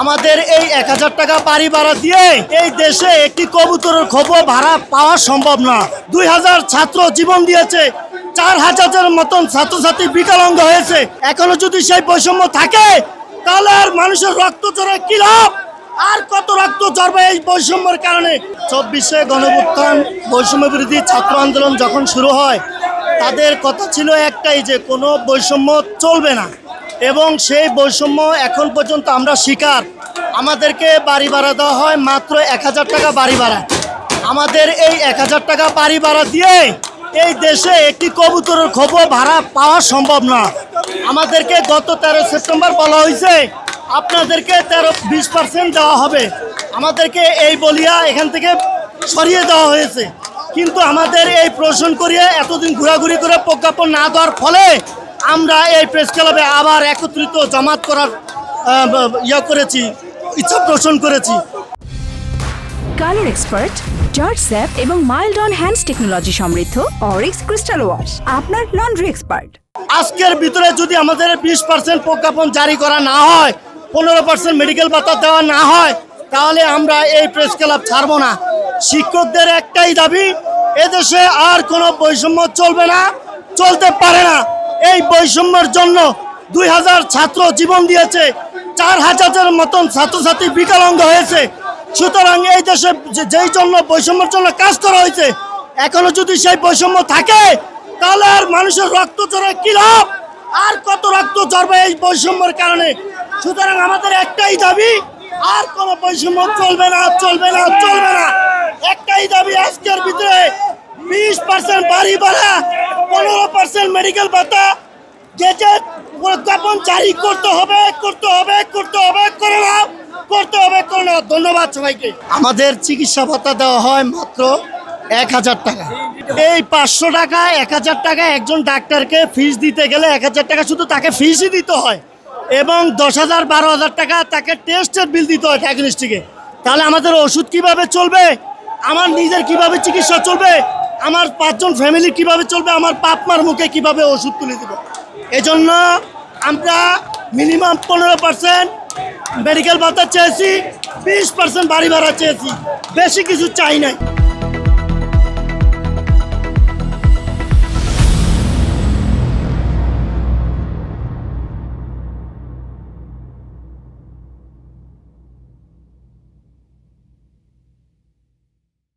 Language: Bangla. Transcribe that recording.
আমাদের এই এক হাজার টাকা বাড়ি ভাড়া দিয়ে এই দেশে একটি কবুতরের খবর ভাড়া পাওয়া সম্ভব না। দুই হাজার ছাত্র জীবন দিয়েছে, চার হাজারের মতন ছাত্রছাত্রী বিকলাঙ্গ হয়েছে। এখনও যদি সেই বৈষম্য থাকে, তাহলে আর মানুষের রক্ত চড়ে কি লাভ? আর কত রক্ত চড়বে এই বৈষম্যের কারণে? চব্বিশে গণভুত্থান, বৈষম্য বিরোধী ছাত্র আন্দোলন যখন শুরু হয়, তাদের কথা ছিল একটাই যে কোনো বৈষম্য চলবে না। এবং সেই বৈষম্য এখন পর্যন্ত আমরা শিকার। আমাদেরকে বাড়ি ভাড়া দেওয়া হয় মাত্র এক হাজার টাকা বাড়ি ভাড়া। আমাদের এই এক হাজার টাকা বাড়ি ভাড়া দিয়ে এই দেশে একটি কবুতরের খবর ভাড়া পাওয়া সম্ভব না। আমাদেরকে গত তেরো সেপ্টেম্বর বলা হয়েছে, আপনাদেরকে তেরো বিশ পার্সেন্ট দেওয়া হবে। আমাদেরকে এই বলিয়া এখান থেকে সরিয়ে দেওয়া হয়েছে। কিন্তু আমাদের এই প্রশ্ন করিয়ে এতদিন ঘোরাঘুরি করে প্রজ্ঞাপন না দেওয়ার ফলে আমরা এই প্রেস ক্লাবে আবার একত্রিত জামাত করার ইয়ে করেছি ইচ্ছা পোষণ করেছি। কালার এক্সপার্ট জর্জ স্যাপ এবং মাইল্ড অন হ্যান্ডস টেকনোলজি সমৃদ্ধ অরিক্স ক্রিস্টাল ওয়াশ আপনার লন্ড্রি এক্সপার্ট আজকের ভিতরে যদি আমাদের বিশ পার্সেন্ট প্রজ্ঞাপন জারি করা না হয় পনেরো পার্সেন্ট মেডিকেল ভাতা দেওয়া না হয় তাহলে আমরা এই প্রেস ক্লাব ছাড়বো না। শিক্ষকদের একটাই দাবি এদেশে আর কোনো বৈষম্য চলবে না চলতে পারে না। এই বৈষম্যের জন্য দুই হাজার ছাত্র জীবন দিয়েছে। চার হাজারের মতন ছাত্রছাত্রী বিকলাঙ্গ হয়েছে। সুতরাং এই দেশে যেই জন্য বৈষম্যের জন্য কাজ করা হয়েছে, এখনও যদি সেই বৈষম্য থাকে, তাহলে আর মানুষের রক্ত চড়ে কি লাভ? আর কত রক্ত ঝরবে এই বৈষম্যের কারণে? সুতরাং আমাদের একটাই দাবি, আর কোনো বৈষম্য চলবে না চলবে না চলবে না। একটাই দাবি আজকের ভিতরে, বিশ পার্সেন্ট বাড়ি ভাড়া পনেরো পার্সেন্ট মেডিকেল ভাতা গেজেট প্রজ্ঞাপন জারি করতে হবে করতে হবে করতে হবে, করে না করতে হবে, করে না ধন্যবাদ সবাইকে। আমাদের চিকিৎসা ভাতা দেওয়া হয় মাত্র এক হাজার টাকা। এই পাঁচশো টাকা, এক হাজার টাকা একজন ডাক্তারকে ফিস দিতে গেলে এক হাজার টাকা শুধু তাকে ফিসই দিতে হয় এবং দশ হাজার, বারো হাজার টাকা তাকে টেস্টের বিল দিতে হয় ডায়াগনস্টিকে তাহলে আমাদের ওষুধ কীভাবে চলবে? আমার নিজের কীভাবে চিকিৎসা চলবে? আমার পাঁচজন ফ্যামিলি কীভাবে চলবে, আমার পাপমার মুখে কীভাবে ওষুধ তুলে দেবো? এজন্য আমরা মিনিমাম পনেরো পার্সেন্ট মেডিকেল ভাতা চেয়েছি, বিশ পার্সেন্ট বাড়ি ভাড়া চেয়েছি। বেশি কিছু চাই নাই।